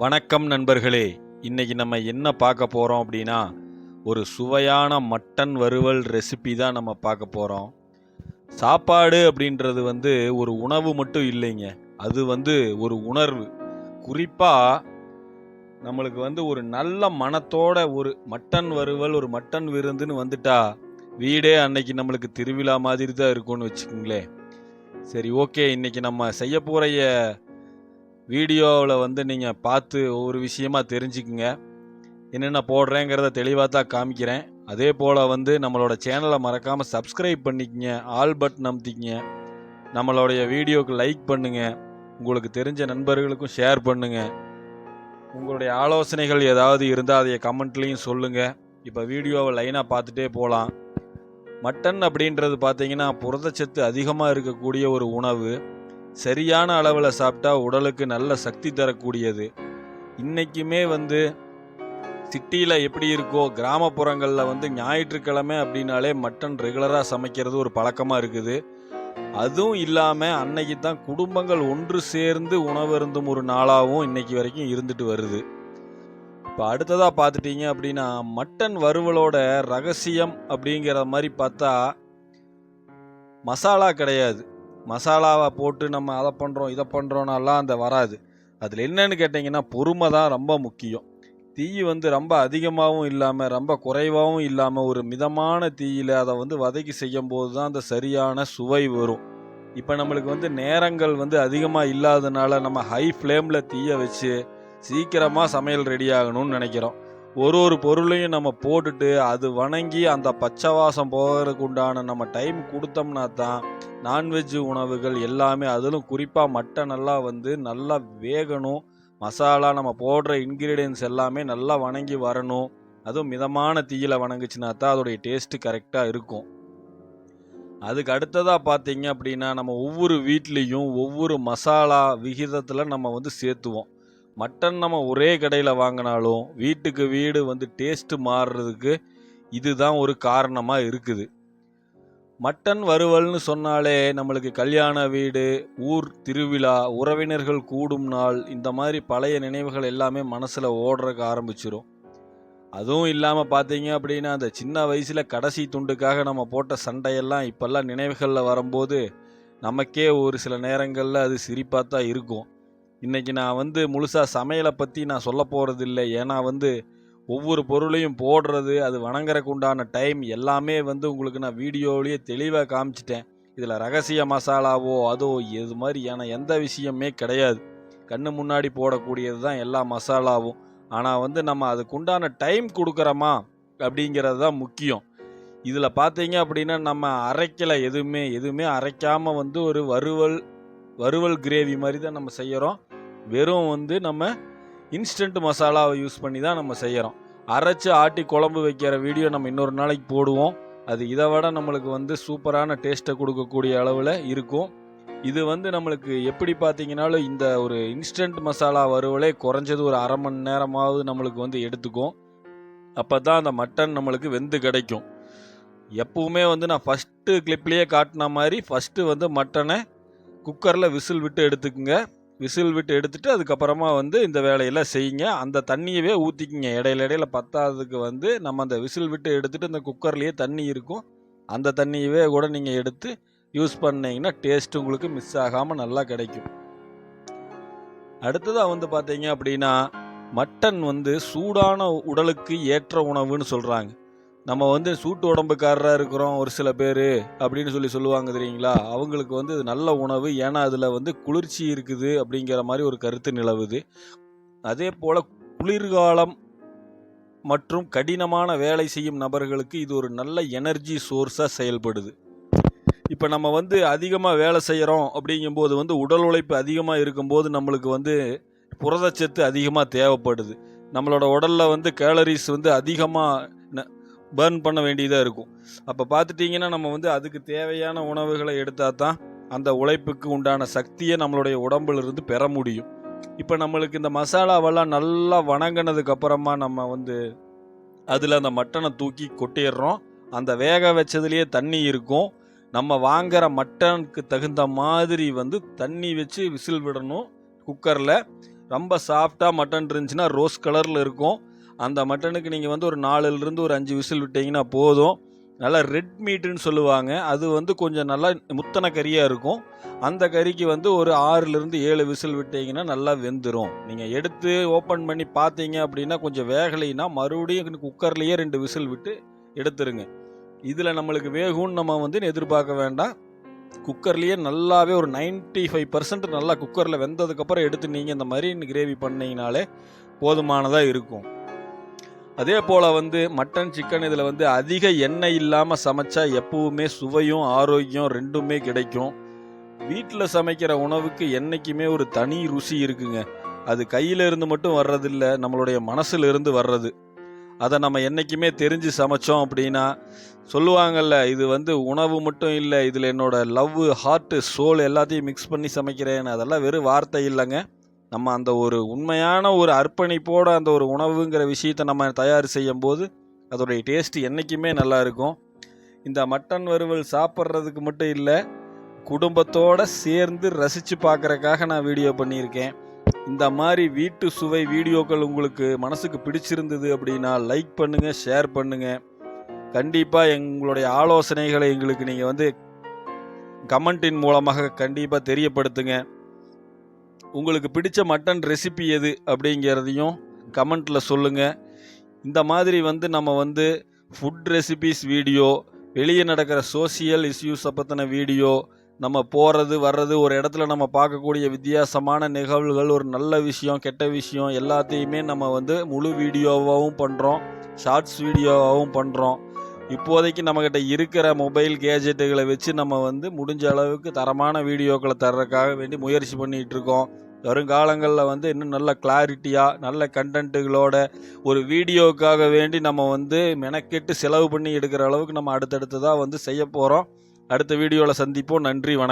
வணக்கம் நண்பர்களே. இன்னைக்கு நம்ம என்ன பார்க்க போகிறோம் அப்படின்னா ஒரு சுவையான மட்டன் வறுவல் ரெசிபி தான் நம்ம பார்க்க போகிறோம் சாப்பாடு அப்படின்றது வந்து ஒரு உணவு மட்டும் இல்லைங்க. அது வந்து ஒரு உணர்வு. குறிப்பாக நம்மளுக்கு வந்து ஒரு நல்ல மனத்தோட ஒரு மட்டன் வறுவல் ஒரு மட்டன் விருந்துன்னு வந்துட்டா வீடே அன்னைக்கு நம்மளுக்கு திருவிழா மாதிரி தான் இருக்கும்னு வச்சுக்கோங்களேன். சரி ஓகே. இன்னைக்கு நம்ம செய்ய போகிற வீடியோவில் வந்து நீங்கள் பார்த்து ஒவ்வொரு விஷயமா தெரிஞ்சுக்குங்க. என்னென்ன போடுறேங்கிறத தெளிவாக தான் காமிக்கிறேன். அதே போல் வந்து நம்மளோட சேனலை மறக்காமல் சப்ஸ்கிரைப் பண்ணிக்கங்க. ஆல் பட்டன் அமுத்திக்கங்க. நம்மளுடைய வீடியோவுக்கு லைக் பண்ணுங்கள் உங்களுக்கு தெரிஞ்ச நண்பர்களுக்கும் ஷேர் பண்ணுங்க. உங்களுடைய ஆலோசனைகள் ஏதாவது இருந்தால் அதை கமெண்ட்லேயும் சொல்லுங்கள் இப்போ வீடியோவை லைனாக பார்த்துட்டே போகலாம் மட்டன் அப்படின்றது பார்த்தீங்கன்னா புரதச்சத்து அதிகமாக இருக்கக்கூடிய ஒரு உணவு. சரியான அளவில் சாப்பிட்டா உடலுக்கு நல்ல சக்தி தரக்கூடியது. இன்றைக்குமே வந்து சிட்டியில் எப்படி இருக்கோ கிராமப்புறங்களில் வந்து ஞாயிற்றுக்கிழமை அப்படின்னாலே மட்டன் ரெகுலராக சமைக்கிறது ஒரு பழக்கமாக இருக்குது. அதுவும் இல்லாமல் அன்னைக்கு தான் குடும்பங்கள் ஒன்று சேர்ந்து உணவருந்தும் ஒரு நாளாகவும் இன்னைக்கு வரைக்கும் இருந்துட்டு வருது. இப்போ அடுத்ததாக பார்த்துட்டீங்க அப்படின்னா மட்டன் வறுவலோட ரகசியம் அப்படிங்கிற மாதிரி பார்த்தா மசாலா கிடையாது. மசாலாவை போட்டு நம்ம அதை பண்ணுறோம் இதை பண்ணுறோன்னாலாம் அந்த வராது. அதில் என்னன்னு கேட்டிங்கன்னா பொறுமை தான் ரொம்ப முக்கியம். தீ வந்து ரொம்ப அதிகமாகவும் இல்லாமல் ரொம்ப குறைவாகவும் இல்லாமல் ஒரு மிதமான தீயில் அதை வந்து வதக்கி செய்யும் போது தான் அந்த சரியான சுவை வரும். இப்போ நம்மளுக்கு வந்து நேரங்கள் வந்து அதிகமாக இல்லாதனால நம்ம ஹை ஃப்ளேமில் தீயை வச்சு சீக்கிரமாக சமையல் ரெடி ஆகணும்னு நினைக்கிறோம். ஒரு ஒரு பொருளையும் நம்ம போட்டுட்டு அது வணங்கி அந்த பச்சை வாசம் போகிறதுக்கு உண்டான நம்ம டைம் கொடுத்தோம்னா தான் நான்வெஜ் உணவுகள் எல்லாமே அதிலும் குறிப்பாக மட்டன் எல்லாம் வந்து நல்லா வேகணும். மசாலா நம்ம போடுற இன்க்ரீடியன்ஸ் எல்லாமே நல்லா வணங்கி வரணும். அதுவும் மிதமான தீயில வணங்குச்சுனா தான் அதோடைய டேஸ்ட்டு கரெக்டாக இருக்கும். அதுக்கு அடுத்ததாக பார்த்தீங்க அப்படின்னா நம்ம ஒவ்வொரு வீட்லேயும் ஒவ்வொரு மசாலா விகிதத்தில் நம்ம வந்து சேர்த்துவோம். மட்டன் நம்ம ஒரே கடையில் வாங்கினாலும் வீட்டுக்கு வீடு வந்து டேஸ்ட்டு மாறுறதுக்கு இதுதான் ஒரு காரணமாக இருக்குது. மட்டன் வறுவல்னு சொன்னாலே நம்மளுக்கு கல்யாண வீடு ஊர் திருவிழா உறவினர்கள் கூடும் நாள் இந்த மாதிரி பழைய நினைவுகள் எல்லாமே மனசில் ஓடுறக்கு ஆரம்பிச்சிடும் அதுவும் இல்லாமல் பார்த்தீங்க அப்படின்னா அந்த சின்ன வயசில் கடைசி துண்டுக்காக நம்ம போட்ட சண்டையெல்லாம் இப்போல்லாம் நினைவுகளில் வரும்போது நமக்கே ஒரு சில நேரங்களில் அது சிரிப்பாக தான் இருக்கும். இன்றைக்கி நான் வந்து முழுசாக சமையலை பற்றி நான் சொல்ல போகிறது இல்லை. ஏன்னா வந்து ஒவ்வொரு பொருளையும் போடுறது அது வணங்குறக்கு உண்டான டைம் எல்லாமே வந்து உங்களுக்கு நான் வீடியோவிலேயே தெளிவாக காமிச்சிட்டேன். இதில் ரகசிய மசாலாவோ அதோ இது மாதிரியான எந்த விஷயமே கிடையாது. கண்ணு முன்னாடி போடக்கூடியது தான் எல்லா மசாலாவும். ஆனால் வந்து நம்ம அதுக்குண்டான டைம் கொடுக்குறோமா அப்படிங்கிறது தான் முக்கியம். இதில் பார்த்தீங்க அப்படின்னா நம்ம அரைக்கலை எதுவுமே எதுவுமே அரைக்காமல் வந்து ஒரு வறுவல் வறுவல் கிரேவி மாதிரி தான் நம்ம செய்கிறோம் வெறும் வந்து நம்ம இன்ஸ்டன்ட் மசாலாவை யூஸ் பண்ணி தான் நம்ம செய்கிறோம் அரைச்சி ஆட்டி குழம்பு வைக்கிற வீடியோ நம்ம இன்னொரு நாளைக்கு போடுவோம். அது இதை விட நம்மளுக்கு வந்து சூப்பரான டேஸ்ட்டை கொடுக்கக்கூடிய அளவில் இருக்கும். இது வந்து நம்மளுக்கு எப்படி பார்த்தீங்கனாலும் இந்த ஒரு இன்ஸ்டன்ட் மசாலா வறுவலே குறைஞ்சது ஒரு அரை மணி நேரமாவது நம்மளுக்கு வந்து எடுத்துக்கும். அப்போ தான் அந்த மட்டன் நம்மளுக்கு வெந்து கிடைக்கும். எப்பவுமே வந்து நான் ஃபஸ்ட்டு கிளிப்லேயே காட்டின மாதிரி ஃபஸ்ட்டு வந்து மட்டனை குக்கரில் விசில் விட்டு எடுத்துக்குங்க. விசில் விட்டு எடுத்துட்டு அதுக்கப்புறமா வந்து இந்த வேலையெல்லாம் செய்யுங்க. அந்த தண்ணியவே ஊற்றிக்கிங்க இடையில இடையில பத்தாததுக்கு வந்து நம்ம அந்த விசில் விட்டு எடுத்துட்டு இந்த குக்கர்லேயே தண்ணி இருக்கும். அந்த தண்ணியவே கூட நீங்கள் எடுத்து யூஸ் பண்ணிங்கன்னா டேஸ்ட் உங்களுக்கு மிஸ் ஆகாமல் நல்லா கிடைக்கும். அடுத்ததாக வந்து பார்த்தீங்க அப்படின்னா மட்டன் வந்து சூடான உடலுக்கு ஏற்ற உணவுன்னு சொல்கிறாங்க நம்ம வந்து சூட்டு உடம்புக்காரராக இருக்கிறோம் ஒரு சில பேர் அப்படின்னு சொல்லி சொல்லுவாங்க தெரியுங்களா? அவங்களுக்கு வந்து இது நல்ல உணவு ஏன்னா அதில் வந்து குளிர்ச்சி இருக்குது அப்படிங்கிற மாதிரி ஒரு கருத்து நிலவுது. அதே போல் குளிர்காலம் மற்றும் கடினமான வேலை செய்யும் நபர்களுக்கு இது ஒரு நல்ல எனர்ஜி சோர்ஸாக செயல்படுது. இப்போ நம்ம வந்து அதிகமாக வேலை செய்கிறோம் அப்படிங்கும்போது வந்து உடல் உழைப்பு அதிகமாக இருக்கும்போது நம்மளுக்கு வந்து புரதச்சத்து அதிகமாக தேவைப்படுது. நம்மளோட உடலில் வந்து கேலரிஸ் வந்து அதிகமாக பர்ன் பண்ண வேண்டியதாக இருக்கும். அப்போ பார்த்துட்டிங்கன்னா நம்ம வந்து அதுக்கு தேவையான உணவுகளை எடுத்தால் தான் அந்த உழைப்புக்கு உண்டான சக்தியை நம்மளுடைய உடம்புலருந்து பெற முடியும். இப்போ நம்மளுக்கு இந்த மசாலாவெல்லாம் நல்லா வணங்கினதுக்கு அப்புறமா நம்ம வந்து அதில் அந்த மட்டனை தூக்கி கொட்டிடுறோம். அந்த வேக வச்சதுலேயே தண்ணி இருக்கும். நம்ம வாங்குற மட்டனுக்கு தகுந்த மாதிரி வந்து தண்ணி வச்சு விசில் விடணும். குக்கரில் ரொம்ப சாஃப்டாக மட்டன் இருந்துச்சுன்னா ரோஸ் கலரில் இருக்கும். அந்த மட்டனுக்கு நீங்கள் வந்து ஒரு நாலுலேருந்து ஒரு அஞ்சு விசில் விட்டிங்கன்னா போதும். நல்லா ரெட் மீட்டுன்னு சொல்லுவாங்க. அது வந்து கொஞ்சம் நல்லா முத்தன கறியாக இருக்கும். அந்த கறிக்கு வந்து ஒரு ஆறுலேருந்து ஏழு விசில் விட்டீங்கன்னா நல்லா வெந்துடும் நீங்கள் எடுத்து ஓப்பன் பண்ணி பார்த்தீங்க அப்படின்னா கொஞ்சம் வேகலைன்னா மறுபடியும் குக்கர்லேயே ரெண்டு விசில் விட்டு எடுத்துருங்க. இதில் நம்மளுக்கு வேகும்னு நம்ம வந்து எதிர்பார்க்க வேண்டாம். குக்கர்லேயே நல்லாவே ஒரு 95% ஃபைவ் பர்சன்ட் நல்லா குக்கரில் வெந்ததுக்கப்புறம் எடுத்து நீங்கள் இந்த மாதிரி கிரேவி பண்ணீங்கனாலே போதுமானதாக இருக்கும். அதே போல் வந்து மட்டன் சிக்கன் இதில் வந்து அதிக எண்ணெய் இல்லாமல் சமைச்சா எப்பவுமே சுவையும் ஆரோக்கியம் ரெண்டுமே கிடைக்கும். வீட்டில் சமைக்கிற உணவுக்கு என்றைக்குமே ஒரு தனி ருசி இருக்குங்க. அது கையில இருந்து மட்டும் வர்றதில்ல நம்மளுடைய மனசுல இருந்து வர்றது. அதை நம்ம என்றைக்குமே தெரிஞ்சு சமைச்சோம் அப்படின்னா சொல்லுவாங்கல்ல இது வந்து உணவு மட்டும் இல்லை இதில் என்னோட லவ் ஹார்ட்டு சோல் எல்லாத்தையும் மிக்ஸ் பண்ணி சமைக்கிறேன் அதெல்லாம் வெறும் வார்த்தை இல்லைங்க. நம்ம அந்த ஒரு உண்மையான ஒரு அர்ப்பணிப்போடு அந்த ஒரு உணவுங்கிற விஷயத்தை நம்ம தயார் செய்யும் போது அதோடைய டேஸ்ட் என்றைக்குமே நல்லாயிருக்கும் இந்த மட்டன் வறுவல் சாப்பிட்றதுக்கு மட்டும் இல்லை குடும்பத்தோடு சேர்ந்து ரசித்து பார்க்குறக்காக நான் வீடியோ பண்ணியிருக்கேன். இந்த மாதிரி வீட்டு சுவை வீடியோக்கள் உங்களுக்கு மனசுக்கு பிடிச்சிருந்தது அப்படின்னா லைக் பண்ணுங்கள் ஷேர் பண்ணுங்கள் கண்டிப்பாக எங்களுடைய ஆலோசனைகளை எங்களுக்கு நீங்கள் வந்து கமெண்டின் மூலமாக கண்டிப்பாக தெரியப்படுத்துங்க. உங்களுக்கு பிடிச்ச மட்டன் ரெசிபி எது அப்படிங்கிறதையும் கமெண்ட்டில் சொல்லுங்கள் இந்த மாதிரி வந்து நம்ம வந்து ஃபுட் ரெசிபிஸ் வீடியோ வெளியே நடக்கிற சோசியல் இஷ்யூஸை பற்றின வீடியோ நம்ம போகிறது வர்றது ஒரு இடத்துல நம்ம பார்க்கக்கூடிய வித்தியாசமான நிகழ்வுகள் ஒரு நல்ல விஷயம் கெட்ட விஷயம் எல்லாத்தையுமே நம்ம வந்து முழு வீடியோவாகவும் பண்ணுறோம் ஷார்ட்ஸ் வீடியோவாகவும் பண்ணுறோம் இப்போதைக்கு நம்மக்கிட்ட இருக்கிற மொபைல் கேஜெட்டுகளை வச்சு நம்ம வந்து முடிஞ்ச அளவுக்கு தரமான வீடியோக்களை தர்றதுக்காக வேண்டி முயற்சி பண்ணிகிட்டு இருக்கோம். வருங்காலங்களில் வந்து இன்னும் நல்ல கிளாரிட்டியாக நல்ல கண்டென்ட்டுகளோட ஒரு வீடியோவுக்காக வேண்டி நம்ம வந்து மெனக்கெட்டு செலவு பண்ணி எடுக்கிற அளவுக்கு நம்ம அடுத்தடுத்து தான் வந்து செய்ய போகிறோம் அடுத்த வீடியோவில் சந்திப்போம். நன்றி வணக்கம்.